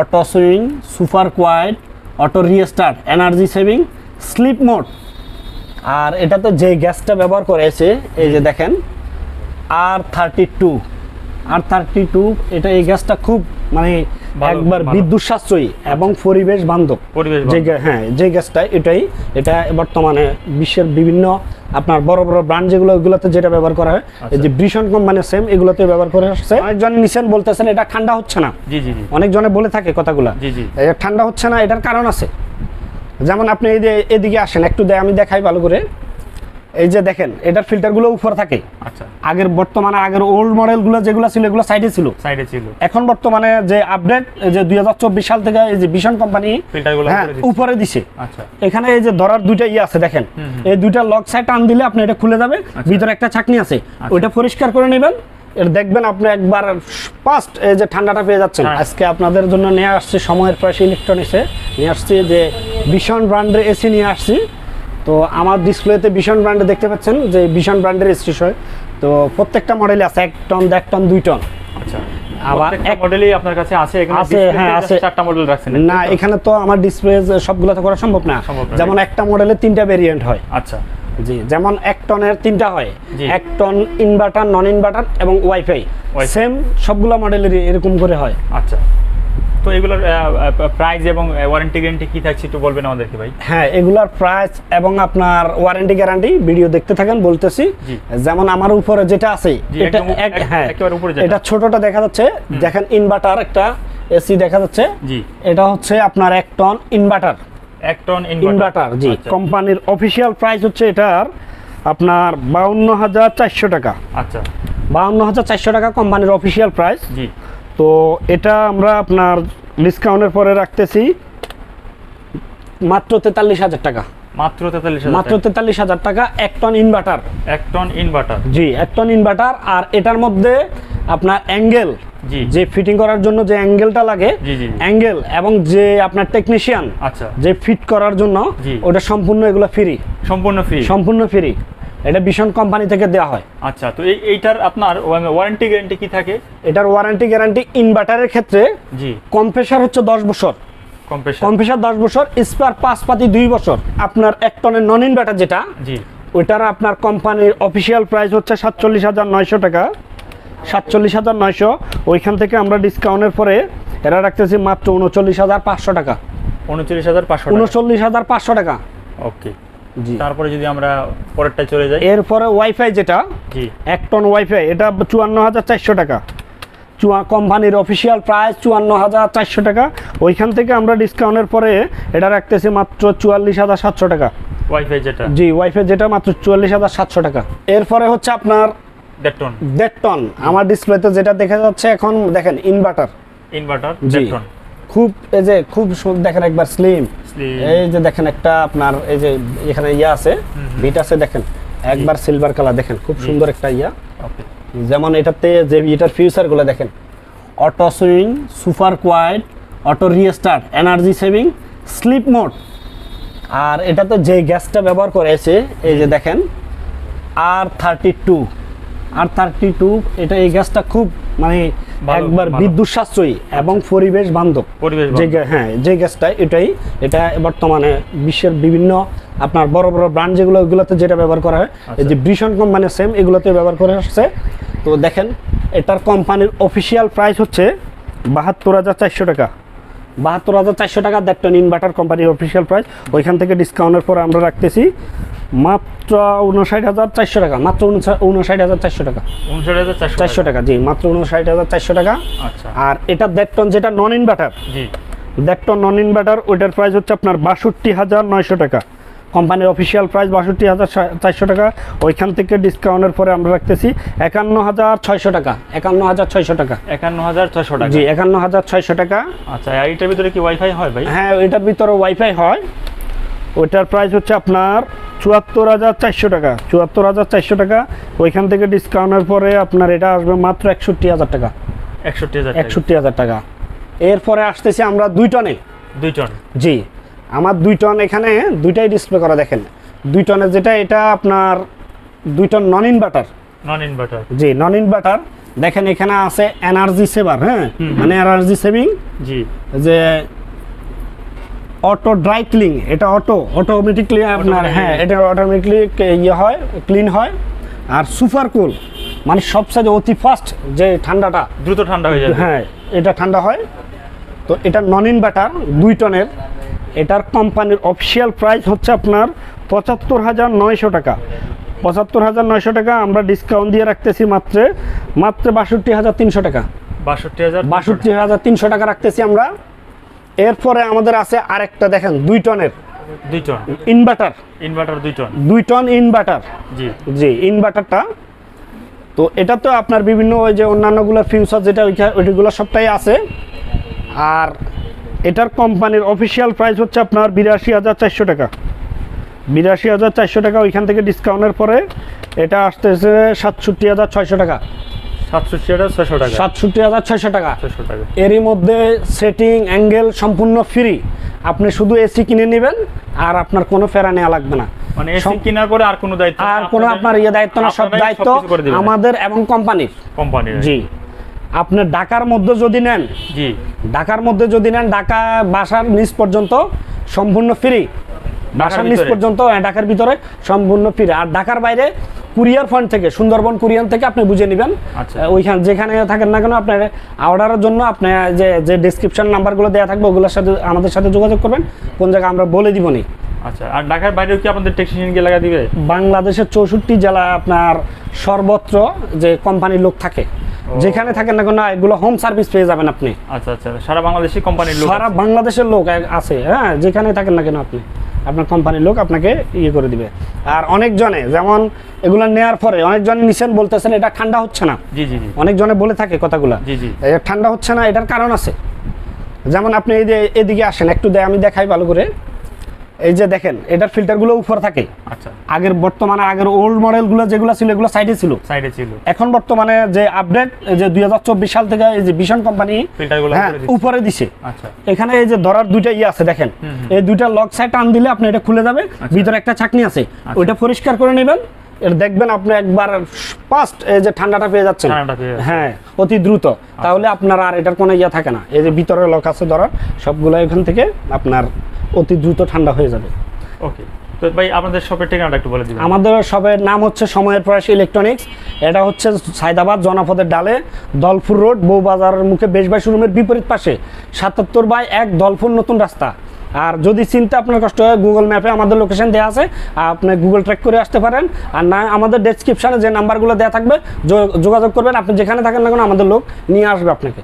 Auto swing super quiet auto restart energy saving sleep mode. আর এটাতে যে গ্যাসটা ব্যবহার করেছে এই যে দেখেন আর থার্টি টু আর থার্টি টু এটা এই গ্যাসটা খুব মানে একবার বিদ্যুৎ সাশ্রয়ী এবং পরিবেশ বান্ধব। পরিবেশ যে হ্যাঁ যে গ্যাসটা এটাই এটা বর্তমানে বিশ্বের বিভিন্ন আপনার বড় বড় ব্র্যান্ড যেগুলো ওগুলোতে যেটা ব্যবহার করা হয় এই যে ব্রিশন কোম্পানির সেম এগুলোতে ব্যবহার করে আসছে অনেকজন নিছেন বলতেছেন এটা ঠান্ডা হচ্ছে না। জি জি অনেকজনে বলে থাকে কথাগুলো। জি, জি। এই ঠান্ডা হচ্ছে না এটার কারণ আছে। যেমন আপনি এই যে এদিকে আসেন একটু দেয় আমি দেখাই ভালো করে। এই যে দেখেন এটার ফিল্টারগুলো উপরে থাকে। আচ্ছা। আগের বর্তমানে আগের ওল্ড মডেলগুলো যেগুলো ছিল এগুলো সাইডে ছিল। সাইডে ছিল। এখন বর্তমানে যে আপডেট যে দুই সাল থেকে এই যে ভিশন কোম্পানি ফিল্টারগুলো হ্যাঁ উপরে দিছে। আচ্ছা। এখানে এই যে ধরার দুইটা ইয়ে আছে দেখেন। এই দুইটা লক সাইড টান দিলে আপনি এটা খুলে যাবে ভিতরে একটা চাকনি আছে। ওইটা পরিষ্কার করে নেবেন। এটা দেখবেন আপনি একবার ফার্স্ট এই যে ঠান্ডাটা পেয়ে যাচ্ছেন। হ্যাঁ। আজকে আপনাদের জন্য নিয়ে আসছি সময়ের প্রায় ইলেকট্রনিক্সে নিয়ে আসছি যে ভীষণ ব্র্যান্ডের এসি নিয়ে আসছি। তো আমার ডিসপ্লেতে ভীষণ ব্র্যান্ডে দেখতে পাচ্ছেন যে ভীষণ ব্র্যান্ডের হয় তো প্রত্যেকটা মডেলে আছে এক টন দেড় টন দুই টন আচ্ছা। আবার এক- মডেলই আপনার কাছে আছে এখানে আছে, হ্যাঁ, আছে। চারটা মডেল রাখছেন না এখানে তো আমার ডিসপ্লে সবগুলোতে করা সম্ভব না। যেমন একটা মডেলে তিনটা ভেরিয়েন্ট হয়। আচ্ছা। জি যেমন এক টনের তিনটা হয়। এক টন ইনভার্টার নন ইনভার্টার এবং ওয়াইফাই সেম সবগুলো মডেলের এরকম করে হয়। আচ্ছা। তো এগুলোর প্রাইস এবং ওয়ারেন্টি গ্যারান্টি কি থাকছে একটু বলবেন আমাদেরকে ভাই? হ্যাঁ এগুলার প্রাইস এবং আপনার ওয়ারেন্টি গ্যারান্টি ভিডিও দেখতে থাকেন বলতেছি। যেমন আমার উপরে যেটা আছে এটা হ্যাঁ একেবারে উপরে যেটা। এটা ছোটটা দেখা যাচ্ছে। দেখেন ইনভার্টার একটা এসি দেখা যাচ্ছে। জি। এটা হচ্ছে আপনার এক টন ইনভার্টার এক টন ইনভার্টার জি। কোম্পানির অফিসিয়াল প্রাইস হচ্ছে এটার আপনার বাউন্ন হাজার চারশো টাকা। আচ্ছা। বাউন্ন হাজার চারশো টাকা কোম্পানির অফিসিয়াল প্রাইস জি। তো এটা আমরা আপনার ডিসকাউন্টের পরে রাখতেছি। মাত্র তেতাল্লিশ হাজার টাকা। মাত্র তেতাল্লিশ মাত্র তেতাল্লিশ হাজার টাকা এক টন ইনভার্টার এক টন ইনভার্টার জি এক টন ইনভার্টার আর এটার মধ্যে আপনার অ্যাঙ্গেল যে ফিটিং করার জন্য যে অ্যাঙ্গেলটা লাগে। অ্যাঙ্গেল এবং যে আপনার টেকনিশিয়ান আচ্ছা। যে ফিট করার জন্য ওটা সম্পূর্ণ এগুলো ফ্রি সম্পূর্ণ ফ্রি সম্পূর্ণ ফ্রি এটা ভীষণ কোম্পানি থেকে দেওয়া হয়। আচ্ছা তো এই এইটার আপনার ওয়ারেন্টি গ্যারান্টি কি থাকে? এটার ওয়ারেন্টি গ্যারান্টি ইনভার্টারের ক্ষেত্রে জি। কম্প্রেসার হচ্ছে দশ বছর। কম্প্রেশন কম্প্রেসার দশ বছর স্পেয়ার পাঁচ পাতি দুই বছর। আপনার এক টনের নন ইনভার্টার যেটা জি। ওইটার আপনার কোম্পানির অফিসিয়াল প্রাইস হচ্ছে সাতচল্লিশ হাজার নয়শো টাকা। সাতচল্লিশ হাজার নয়শো ওইখান থেকে আমরা ডিসকাউন্টের পরে এরা রাখতেছি মাত্র উনচল্লিশ হাজার পাঁচশো টাকা। উনচল্লিশ হাজার পাঁচশো উনচল্লিশ হাজার পাঁচশো টাকা। ওকে। তারপরে যদি আমরা পরেরটায় চলে যাই। এরপরে ওয়াইফাই যেটা জি। এক টন ওয়াইফাই এটা চুয়ান্ন হাজার চারশো টাকা। চুয়া কোম্পানির অফিসিয়াল প্রাইস চুয়ান্ন হাজার চারশো টাকা। ওইখান থেকে আমরা ডিসকাউন্টের পরে এটা রাখতেছি মাত্র চুয়াল্লিশ হাজার সাতশো টাকা। ওয়াইফাই যেটা। জি ওয়াইফাই যেটা মাত্র চুয়াল্লিশ হাজার সাতশো টাকা। এরপরে হচ্ছে আপনার দেড় টন দেড় টন আমার ডিসপ্লেতে যেটা দেখা যাচ্ছে এখন দেখেন ইনভার্টার ইনভার্টার জি। খুব এই যে খুব দেখেন একবার স্লিম। এই যে দেখেন একটা আপনার এই যে এখানে ইয়া আছে বিট আছে দেখেন। একবার সিলভার কালার দেখেন খুব সুন্দর একটা ইয়া। যেমন এটাতে যে এটার ফিউচারগুলো দেখেন। Auto swing super quiet auto restart energy saving sleep mode. আর এটাতে যে গ্যাসটা ব্যবহার করেছে এই যে দেখেন আর থার্টি টু আর থার্টি টু এটা এই গ্যাসটা খুব মানে একবার বিদ্যুৎ সাশ্রয়ী এবং পরিবেশ বান্ধব। পরিবেশ যে। হ্যাঁ যে গ্যাসটা এটাই এটা বর্তমানে বিশ্বের বিভিন্ন আপনার বড় বড় ব্র্যান্ড যেগুলো ওগুলোতে যেটা ব্যবহার করা হয় এই যে ব্রিশন কোম্পানির সেম এগুলোতে ব্যবহার করে আসছে। তো দেখেন এটার কোম্পানির অফিসিয়াল প্রাইস হচ্ছে বাহাত্তর হাজার চারশো টাকা। বাহাত্তর হাজার চারশো টাকা দ্যাট টন ইনভার্টার কোম্পানির অফিসিয়াল প্রাইস ওইখান থেকে ডিসকাউন্টের পরে আমরা রাখতেছি। মাত্র উনষাট হাজার চারশো টাকা মাত্র উনষাট হাজার চারশো টাকা। চারশো টাকা। জি মাত্র উনষাট হাজার চারশো টাকা। আচ্ছা। আর এটা দ্যাট টন যেটা নন ইনভার্টার জি। নন ইনভার্টার ওইটার প্রাইস হচ্ছে আপনার বাষট্টি হাজার নয়শো টাকা। কোম্পানির অফিসিয়াল প্রাইস বাষট্টি হাজার চারশো টাকা। ওইখান থেকে ডিসকাউন্টের পরে আমরা রাখতেছি একান্ন হাজার ছয়শো টাকা একান্ন হাজার ছয়শো টাকা। একান্ন হাজার ছয়শো টাকা। জি একান্ন হাজার ছয়শো টাকা। আচ্ছা আর এটার ভিতরে কি ওয়াইফাই হয় ভাই? হ্যাঁ ওইটার ভিতরে ওয়াইফাই হয়। ওইটার প্রাইস হচ্ছে আপনার চুয়াত্তর হাজার চারশো টাকা চুয়াত্তর হাজার চারশো টাকা। ওইখান থেকে ডিসকাউন্টের পরে আপনার এটা আসবে মাত্র একষট্টি হাজার টাকা। একষট্টি হাজার টাকা। একষট্টি হাজার টাকা। এরপরে আসতেছি আমরা দুই টনে। দুই টন। জি আমার দুই টন এখানে দুইটাই ডিসপ্লে করা দেখেন। দুই টনের যেটা এটা আপনার দুই ton non inverter non inverter জি নন ইনভার্টার দেখেন এখানে আছে এনার্জি সেভার হ্যাঁ? মানে এনার্জি সেভিং। জি। যে অটো ড্রাই ক্লিন এটা অটো অটোমেটিকলি আপনার হ্যাঁ এটা অটোমেটিকলি ইয়ে হয় ক্লিন হয়। আর সুপার কুল মানে সবচেয়ে অতি ফাস্ট যে ঠান্ডাটা দ্রুত ঠান্ডা হয়ে যায় হ্যাঁ এটা ঠান্ডা হয়। তো এটা নন ইনভার্টার দুই টনের। এটার কোম্পানির অফিসিয়াল প্রাইস হচ্ছে আপনার পঁচাত্তর হাজার নয়শো টাকা। পঁচাত্তর হাজার নয়শো টাকা আমরা ডিসকাউন্ট দিয়ে রাখতেছি মাত্র মাত্র বাষট্টি হাজার তিনশো টাকা। বাষট্টি হাজার বাষট্টি হাজার তিনশো টাকা রাখতেছি আমরা। এরপরে আমাদের আছে আরেকটা দেখেন দুই টনের। দুই টন। ইনভার্টার। ইনভার্টার দুই টন। দুই টন ইনভার্টার। জি। জি ইনভার্টারটা। তো এটা তো আপনার বিভিন্ন ওই যে অন্যান্যগুলো ফিউচার যেটা ওইগুলো সবটাই আছে। আর এটার কোম্পানির অফিসিয়াল প্রাইস হচ্ছে আপনার বিরাশি হাজার চারশো টাকা। বিরাশি হাজার চারশো টাকা ওইখান থেকে ডিসকাউন্টের পরে এটা আসতেছে সাতষট্টি হাজার ছয়শো টাকা। সাতষট্টি হাজার টাকা। ছয়শো টাকা। এরই মধ্যে সেটিং অ্যাঙ্গেল সম্পূর্ণ ফ্রি। আপনি শুধু এসি কিনে নেবেন আর আপনার কোনো ফেরা নেওয়া লাগবে না। মানে এসি কেনার পরে আর কোনো দায়িত্ব আর কোনো আপনার ইয়ে দায়িত্ব না সব দায়িত্ব আমাদের এবং কোম্পানির। কোম্পানির। জি। আপনি ঢাকার মধ্যে যদি নেন জি। ঢাকার মধ্যে যদি নেন ঢাকা বাসার নিচ পর্যন্ত সম্পূর্ণ ফ্রি। বাসার নিচ? পর্যন্ত ঢাকার ভিতরে সম্পূর্ণ ফ্রি। আর ঢাকার বাইরে কুরিয়ার ফন্ড থেকে সুন্দরবন কুরিয়ান থেকে আপনি বুঝে নেবেন। আচ্ছা। ওইখান যেখানে থাকেন না কেন আপনার অর্ডারের জন্য আপনি যে যে ডিসক্রিপশন নাম্বারগুলো দেওয়া থাকবে ওগুলোর সাথে আমাদের সাথে যোগাযোগ করবেন। কোন জায়গায় আমরা বলে দিবনি আচ্ছা আর ঢাকার বাইরেও কি আপনাদের টেকনিশিয়ান গিয়ে লাগা দিবে? বাংলাদেশের চৌষট্টি জেলা আপনার সর্বত্র যে কোম্পানির লোক থাকে যেখানে থাকেন না কেন এগুলো হোম সার্ভিস পেয়ে যাবেন আপনি। আচ্ছা আচ্ছা সারা বাংলাদেশি কোম্পানির লোক সারা বাংলাদেশের লোক আছে হ্যাঁ যেখানে থাকেন না কেন আপনি। আপনার কোম্পানির লোক আপনাকে ইয়ে করে দিবে। আর অনেকজনে যেমন এগুলো নেওয়ার পরে অনেকজনে নিছেন বলতেছেন এটা ঠান্ডা হচ্ছে না। জি জি অনেকজনে বলে থাকে কথাগুলো। জি, জি। ঠান্ডা হচ্ছে না এটার কারণ আছে। যেমন আপনি এই যে এদিকে আসেন একটু দেয় আমি দেখাই ভালো করে। এই যে দেখেন এটার ফিল্টারগুলো উপর থাকে। আচ্ছা। আগের বর্তমানে আগের ওল্ড মডেলগুলো যেগুলো ছিল এগুলো সাইডে ছিল। সাইডে ছিল। এখন বর্তমানে যে আপডেট যে দুই সাল থেকে এই যে ভীষণ কোম্পানি ফিল্টারগুলো উপরে দিছে। আচ্ছা। এখানে এই যে ধরার দুইটা ইয়ে আছে দেখেন। এই দুইটা লক সাইড টান দিলে আপনি এটা খুলে যাবে ভিতরে একটা চাকনি আছে। ওইটা পরিষ্কার করে নেবেন। এটা দেখবেন আপনি একবার ফার্স্ট এই যে ঠান্ডাটা পেয়ে যাচ্ছেন। ঠান্ডাটা হ্যাঁ অতি দ্রুত। তাহলে আপনার আর এটার কোনো ইয়ে থাকে না। এই যে ভিতরে লক আছে ধরার সবগুলো এখান থেকে আপনার অতি দ্রুত ঠান্ডা হয়ে যাবে। ওকে। তো ভাই আপনাদের শপের ঠিকানাটা একটু বলে দিবেন। আমাদের সবের নাম হচ্ছে সময়ের প্রয়াস ইলেকট্রনিক্স এটা হচ্ছে সায়দাবাদ জনপদের ডালে দলফুর রোড বউবাজারের মুখে বেশবাই শোরুমের বিপরীত পাশে সাতাত্তর বাই এক দলফুর নতুন রাস্তা। আর যদি চিন্তা আপনার কষ্ট হয় গুগল ম্যাপে আমাদের লোকেশন দেওয়া আছে। আপনি গুগল ট্র্যাক করে আসতে পারেন। আর না আমাদের ডেসক্রিপশানে যে নাম্বারগুলো দেওয়া থাকবে যোগাযোগ করবেন। আপনি যেখানে থাকেন না কেন আমাদের লোক নিয়ে আসবে আপনাকে।